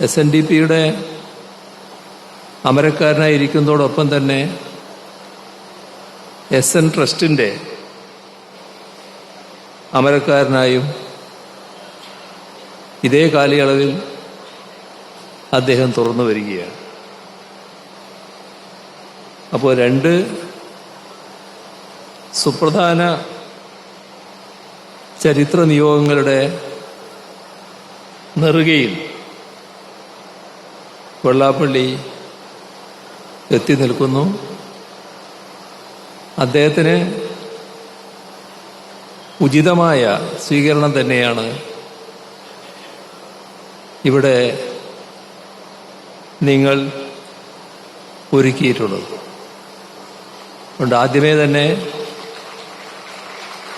S N D പിയുടെ അമരക്കാരനായിരിക്കുന്നതോടൊപ്പം തന്നെ S N ട്രസ്റ്റിന്റെ അമരക്കാരനായും ഇതേ കാലയളവിൽ അദ്ദേഹം തുറന്നു വരികയാണ്. അപ്പോൾ രണ്ട് സുപ്രധാന ചരിത്ര നിയോഗങ്ങളുടെ നെറുകയിൽ വെള്ളാപ്പള്ളി എത്തി നിൽക്കുന്നു. അദ്ദേഹത്തിന് ഉചിതമായ സ്വീകരണം തന്നെയാണ് ഇവിടെ നിങ്ങൾ ഒരുക്കിയിട്ടുള്ളത്. അതുകൊണ്ട് ആദ്യമേ തന്നെ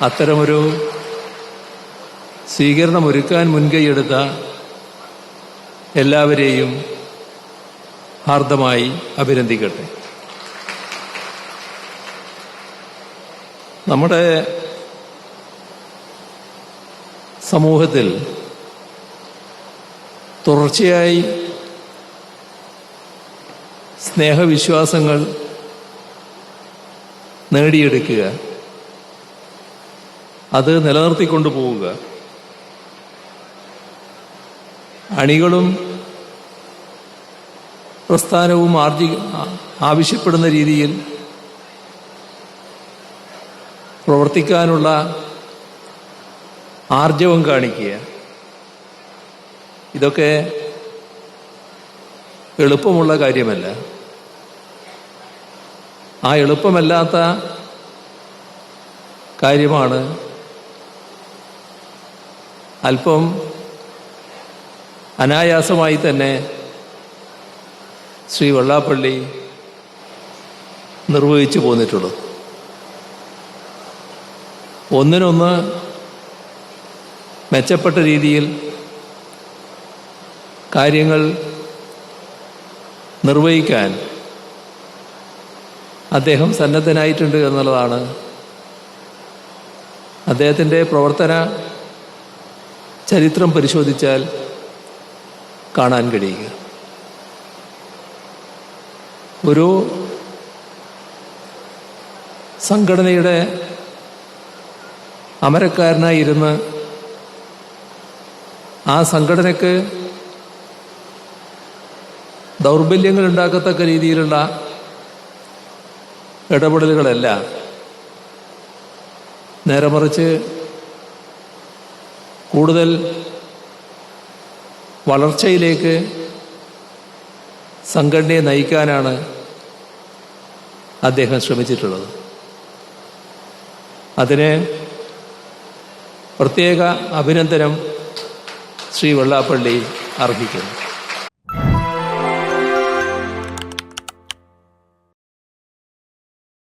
അത്തരമൊരു സ്വീകരണം ഒരുക്കാൻ മുൻകൈയെടുത്ത എല്ലാവരെയും ഹാർദമായി അഭിനന്ദിക്കട്ടെ. നമ്മുടെ സമൂഹത്തിൽ തുടർച്ചയായി സ്നേഹവിശ്വാസങ്ങൾ നേടിയെടുക്കുക അത് നിലനിർത്തിക്കൊണ്ടു പോവുക അണികളും പ്രസ്ഥാനവും ആർജി ആവശ്യപ്പെടുന്ന രീതിയിൽ പ്രവർത്തിക്കാനുള്ള ആർജവം കാണിക്കുക. ഇതൊക്കെ എളുപ്പമുള്ള കാര്യമല്ല. ആ എളുപ്പമല്ലാത്ത കാര്യമാണ് അല്പം അനായാസമായി തന്നെ ശ്രീ വെള്ളാപ്പള്ളി നിർവഹിച്ചു പോന്നിട്ടുള്ളത് ഒന്നിനൊന്ന് മെച്ചപ്പെട്ട രീതിയിൽ കാര്യങ്ങൾ നിർവഹിക്കാൻ അദ്ദേഹം സന്നദ്ധനായിട്ടുണ്ട് എന്നുള്ളതാണ് അദ്ദേഹത്തിന്റെ പ്രവർത്തന ചരിത്രം പരിശോധിച്ചാൽ കാണാൻ കഴിയുക. ഒരു സംഘടനയുടെ അമരക്കാരനായിരുന്ന് ആ സംഘടനയ്ക്ക് ദൗർബല്യങ്ങൾ ഉണ്ടാക്കത്തക്ക രീതിയിലുള്ള ഇടപെടലുകളല്ല. നേരെ മറിച്ച് കൂടുതൽ വളർച്ചയിലേക്ക് സംഘടനയെ നയിക്കാനാണ് അദ്ദേഹം ശ്രമിച്ചിട്ടുള്ളത്. അതിന് പ്രത്യേക അഭിനന്ദനം ശ്രീ വെള്ളാപ്പള്ളി അർഹിക്കുന്നു.